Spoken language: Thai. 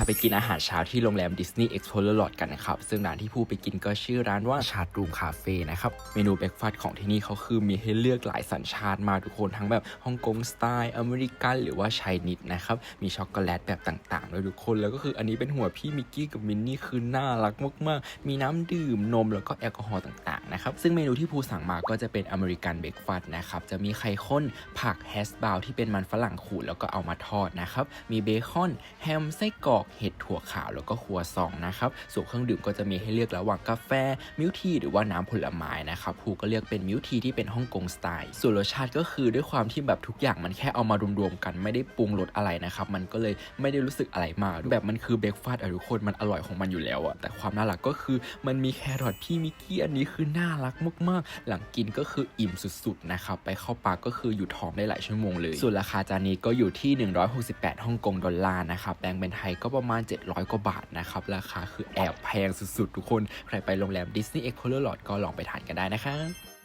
าไปกินอาหารเช้าที่โรงแรม Disney Explorer Lodge กันนะครับ ซึ่งร้านที่ผู้ไปกินก็ชื่อร้านว่าชาร์ดรูมคาเฟ่นะครับ เมนูเบรกฟาสต์ของที่นี่เขาคือมีให้เลือกหลายสัญชาติมากทุกคน ทั้งแบบฮ่องกงสไตล์ อเมริกัน หรือว่าไชนีสนะครับ มีช็อกโกแลตแบบต่างๆด้วยทุกคน แล้วก็คืออันนี้เป็นหัวพี่มิกกี้กับมินนี่คือน่ารักมากๆ มีน้ำดื่มนมแล้วก็แอลกอฮอล์ต่างๆนะครับ ซึ่งเมนูที่ภูสั่งมาก็จะเป็นอเมริกันเบรกฟาสต์นะครับ จะมีไข่ข้น ผักแฮชบราวน์ที่เป็นมันฝรั่งขูดแล้วก็เอามาทอดนะครับ มีเบคอน แฮม ไส้กรอกเห็ดถั่วขาวแล้วก็ครัวซองนะครับส่วนเครื่องดื่มก็จะมีให้เลือกระหว่างกาแฟมิลทีหรือว่าน้ำผลไม้นะครับภูก็เลือกเป็นมิลทีที่เป็นฮ่องกงสไตล์ส่วนรสชาติก็คือด้วยความที่แบบทุกอย่างมันแค่เอามารวมๆกันไม่ได้ปรุงรสอะไรนะครับมันก็เลยไม่ได้รู้สึกอะไรมากแบบมันคือเบรกฟาสต์อะทุกคนมันอร่อยของมันอยู่แล้วอะแต่ความน่ารักก็คือมันมีแครอทพี่มิกกี้อันนี้คือน่ารักมากๆ หลังกินก็คืออิ่มสุดๆนะครับไปเข้าปากก็คืออยู่ท้องได้หลายชั่วโมงเลย ส่วนราคาจานนี้ก็อยู่ที่ 168ฮ่องกงดอลลาร์นะครับแปลงเป็นไทยก็ประประมาณ 700 กว่าบาทนะครับ ราคาคือแอบแพงสุดๆ ทุกคน ใครไปโรงแรม Disney Explorer Lodge ก็ลองไปทานกันได้นะครับ